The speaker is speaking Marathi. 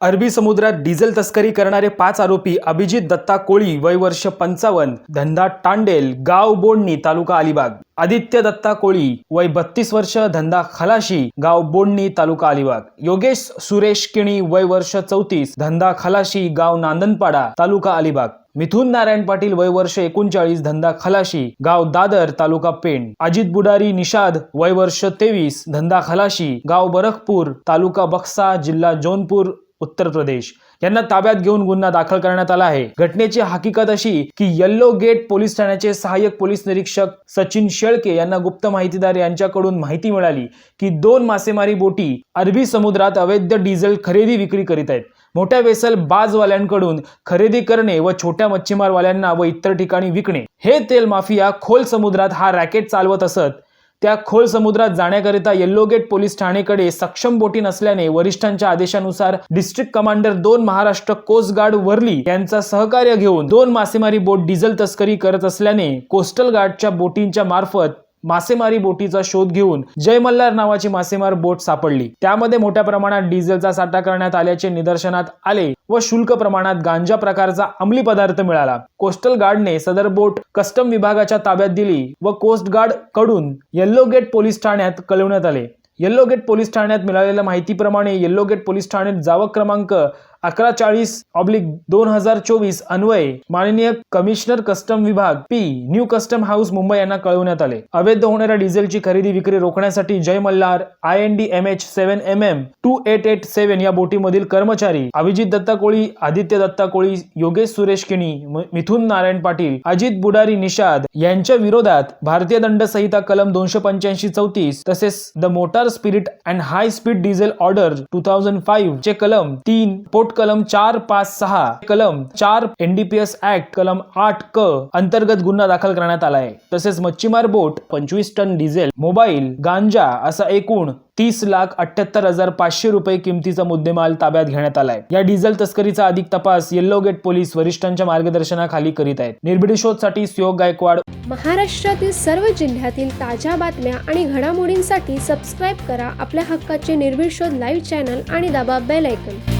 अरबी समुद्रात डिझेल तस्करी करणारे पाच आरोपी अभिजित दत्ता कोळी वय वर्ष पंचावन्न धंदा टांडेल गाव बोडणी तालुका अलिबाग. आदित्य दत्ता कोळी वय बत्तीस वर्ष धंदा खलाशी गाव बोडणी तालुका अलिबाग. योगेश सुरेश किणी वय वर्ष चौतीस धंदा खलाशी गाव नांदनपाडा तालुका अलिबाग. मिथुन नारायण पाटील वय वर्ष एकोणचाळीस धंदा खलाशी गाव दादर तालुका पेण. अजित बुडारी निषाद वय वर्ष तेवीस धंदा खलाशी गाव बरखपूर तालुका बक्सा जिल्हा जौनपूर उत्तर प्रदेश. यांना ताब्यात घेऊन गुन्हा दाखल करण्यात आला आहे. घटनेची हकीकत अशी की येल्लो गेट पोलीस ठाण्याचे सहाय्यक पोलीस निरीक्षक सचिन शेळके यांना गुप्त माहितीदार यांच्याकडून माहिती मिळाली की दोन मासेमारी बोटी अरबी समुद्रात अवैध डिझेल खरेदी विक्री करीत आहेत. मोठ्या वेसल बाजवाल्यांकडून खरेदी करणे व छोट्या मच्छीमारवाल्यांना व इतर ठिकाणी विकणे. हे तेल माफिया खोल समुद्रात हा रॅकेट चालवत असत. त्या खोल समुद्रात जाण्याकरिता येल्लो गेट पोलीस ठाणेकडे सक्षम बोटी नसल्याने वरिष्ठांच्या आदेशानुसार डिस्ट्रिक्ट कमांडर दोन महाराष्ट्र कोस्ट गार्ड वर्ली यांचा सहकार्य घेऊन दोन मासेमारी बोट डिझेल तस्करी करत असल्याने कोस्टल गार्डच्या बोटींच्या मार्फत मासेमारी बोटीचा शोध घेऊन जय मल्हार नावाची मासेमार बोट सापडली. त्यामध्ये मोठ्या प्रमाणात डिझेलचा साठा करण्यात आल्याचे निदर्शनात आले. व शुल्क प्रमाणात गांजा प्रकारचा अंमली पदार्थ मिळाला. कोस्टल गार्डने सदर बोट कस्टम विभागाच्या ताब्यात दिली व कोस्ट गार्डकडून येल्लो गेट पोलीस ठाण्यात कळवण्यात आले. येल्लो गेट पोलीस ठाण्यात मिळालेल्या माहितीप्रमाणे येल्लो गेट पोलीस ठाण्यात जावक क्रमांक अकरा चाळीस ऑब्लिक दोन हजार चोवीस अन्वये माननीय कमिशनर कस्टम विभाग P new custom house Mumbai यांना कळवण्यात आले. अवैध होणाऱ्या डिझेलची खरेदी विक्री रोखण्यासाठी Jai Malhar I N D M H seven M M two eight eight seven या बोटीमधील कर्मचारी अभिजित दत्ता कोळी आदित्य दत्ता कोळी योगेश सुरेश किणी मिथुन नारायण पाटील अजित बुडारी निषाद यांच्या विरोधात भारतीय दंड संहिता कलम दोनशे पंच्याऐंशी चौतीस तसेच the motor spirit and high speed diesel order two thousand five चे कलम तीन पोट कलम चार पाच सहा कलम चार एनडीपीएस ऍक्ट कलम आठ क अंतर्गत गुन्हा दाखल करण्यात आला आहे. तसेच मच्छीमार बोट पंचवीस टन डिझेल मोबाईल गांजा असा एकूण तीस लाख अठ्याहत्तर हजार पाचशे रुपये किमतीचा मुद्देमाल ताब्यात घेण्यात आलाय या डिझेल तस्करीचा अधिक तपास येल्लो गेट पोलीस वरिष्ठांच्या मार्गदर्शनाखाली करीत आहेत. निर्भीड शोधसाठी सुयोग गायकवाड महाराष्ट्रातील सर्व जिल्ह्यातील ताज्या बातम्या आणि घडामोडींसाठी सबस्क्राईब करा आपल्या हक्काचे निर्भीड शोध लाईव्ह चॅनल आणि दाबा बेल ऐकन